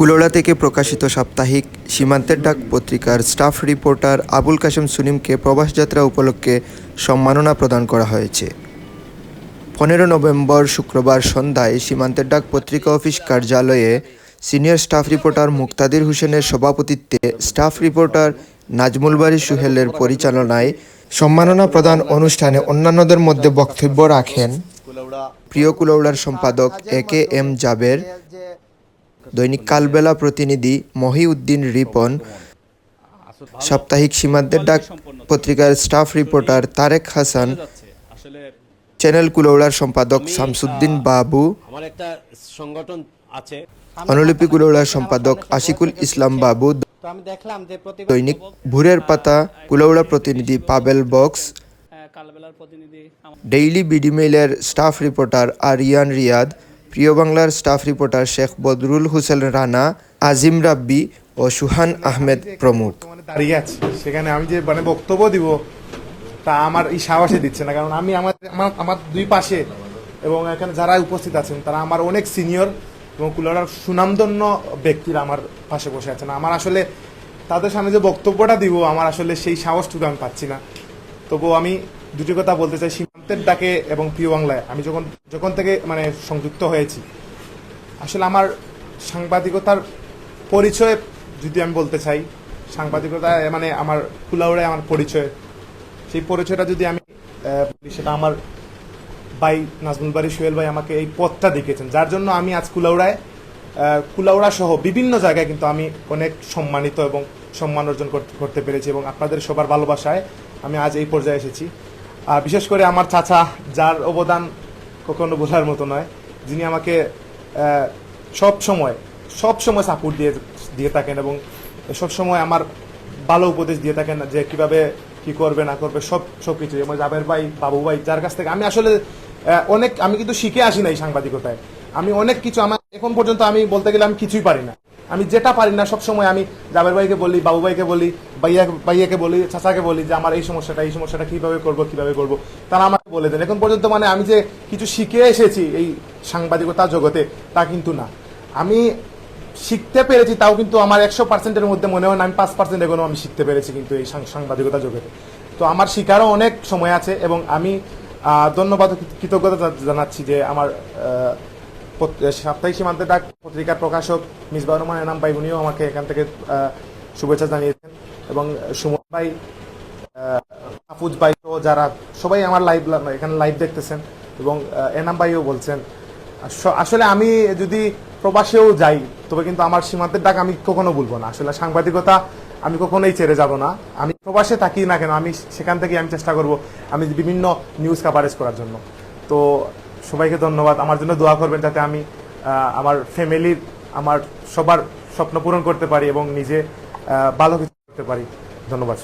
কুলোড়া থেকে প্রকাশিত সাপ্তাহিক সীমান্তের ডাক পত্রিকার স্টাফ রিপোর্টার আবুল কাশেম সুনিমকে প্রবাসযাত্রা উপলক্ষে সম্মাননা প্রদান করা হয়েছে। পনেরো নভেম্বর শুক্রবার সন্ধ্যায় সীমান্তের ডাক পত্রিকা অফিস কার্যালয়ে সিনিয়র স্টাফ রিপোর্টার মুক্তাদির হোসেনের সভাপতিত্বে স্টাফ রিপোর্টার নাজমুল বাড়ি সুহেলের পরিচালনায় সম্মাননা প্রদান অনুষ্ঠানে অন্যান্যদের মধ্যে বক্তব্য রাখেন প্রিয় কুলৌড়ার সম্পাদক এ কে এম জাবের দৈনিক কালবেলা প্রতিনিধি মহিউদ্দিন রিপন সাপ্তাহিক সীমান্তের ডাক পত্রিকার staff reporter Tarek Hasan channel কুলৌড়ার সম্পাদক শামসুদ্দিন বাবু আমার একটা সংগঠন আছে। অনুলিপি কুলৌড়ার সম্পাদক আশিকুল ইসলাম বাবু তো আমি দেখলাম যে প্রতি দৈনিক ভুরের পাতা কুলৌড়া প্রতিনিধি পাবেল বক্স ডেইলি বিডি মেইলের স্টাফ রিপোর্টার আরিয়ান রিয়াদ প্রিয় বাংলার স্টাফ রিপোর্টার শেখ বদরুল হোসেন রানা, আজিম রাব্বি ও সুহান আহমেদ প্রমুখ। দাঁড়িয়ে আছি। সেখানে আমি যে মানে বক্তব্য দিব, তা আমার এই সাহসে দিচ্ছে না। কারণ আমি আমার আমার দুই পাশে এবং এখানে যারা উপস্থিত আছেন, তারা আমার অনেক সিনিয়র এবং কুলার সুনামধন্য ব্যক্তিরা আমার পাশে বসে আছেন। আমার আসলে তাদের সামনে যে বক্তব্যটা দিব, আমার আসলে সেই সাহসটুকু আমি পাচ্ছি না। তবুও আমি দুটি কথা বলতে চাই। সীমান্তের ডাকে এবং প্রিয় বাংলায়, আমি যখন যখন থেকে মানে সংযুক্ত হয়েছি, আসলে আমার সাংবাদিকতার পরিচয় যদি আমি বলতে চাই, সাংবাদিকতা মানে আমার কুলাউড়ায় আমার পরিচয়, সেই পরিচয়টা যদি আমি সেটা আমার ভাই নাজমুল বাড়ি সোহেল ভাই আমাকে এই পথটা দেখিয়েছেন, যার জন্য আমি আজ কুলাউড়ায় কুলাউড়া সহ বিভিন্ন জায়গায় কিন্তু আমি অনেক সম্মানিত এবং সম্মান অর্জন করতে পেরেছি এবং আপনাদের সবার ভালোবাসায় আমি আজ এই পর্যায়ে এসেছি। আর বিশেষ করে আমার চাচা, যার অবদান কখনো বোঝার মতো নয়, যিনি আমাকে সব সময় সব সময় সাপোর্ট দিয়ে দিয়ে থাকেন এবং সব সময় আমার ভালো উপদেশ দিয়ে থাকেন যে কীভাবে কি করবে, না করবে, সব সব কিছু। যেমন জাবের ভাই, বাবু ভাই, যার কাছ থেকে আমি আসলে অনেক, আমি কিন্তু শিখে আসি না এই সাংবাদিকতায়। আমি অনেক কিছু আমার, এখন পর্যন্ত আমি বলতে গেলে আমি কিছুই পারি না। আমি যেটা পারি না সব সময় আমি জাবের ভাইকে বলি, বাবু ভাইকে বলি, ভাইয়া, ভাইয়াকে বলি, চাচাকে বলি যে আমার এই সমস্যাটা এই সমস্যাটা কীভাবে করব কীভাবে করব। তারা আমাকে বলে দেন। এখন পর্যন্ত মানে আমি যে কিছু শিখে এসেছি এই সাংবাদিকতা জগতে, তা কিন্তু না। আমি শিখতে পেরেছি, তাও কিন্তু আমার একশো পার্সেন্টের মধ্যে মনে হয় না, আমি পাঁচ পার্সেন্ট এখনও আমি শিখতে পেরেছি কিন্তু এই সাংবাদিকতা জগতে। তো আমার শিকারও অনেক সময় আছে এবং আমি ধন্যবাদ, কৃতজ্ঞতা জানাচ্ছি যে আমার সাপ্তাহিক সীমান্তের ডাক পত্রিকার প্রকাশক মিসবাহ রহমান এনাম ভাই উনিও আমাকে এখান থেকে শুভেচ্ছা জানিয়েছেন। এবং সুমন ভাই হাফুজ ভাই সহ যারা সবাই আমার লাইভ এখানে লাইভ দেখতেছেন এবং এনাম ভাইও বলছেন। আস- আসলে আমি যদি প্রবাসেও যাই, তবে কিন্তু আমার সীমান্তের ডাক আমি কখনো বলব না। আসলে সাংবাদিকতা আমি কখনোই ছেড়ে যাব না। আমি প্রবাসে থাকি না কেন, আমি সেখান থেকে আমি চেষ্টা করব, আমি বিভিন্ন নিউজ কাভারেজ করার জন্য। তো সবাইকে ধন্যবাদ। আমার জন্য দোয়া করবেন যাতে আমি আমার ফ্যামিলির আমার সবার স্বপ্ন পূরণ করতে পারি এবং নিজে ভালো কিছু করতে পারি। ধন্যবাদ।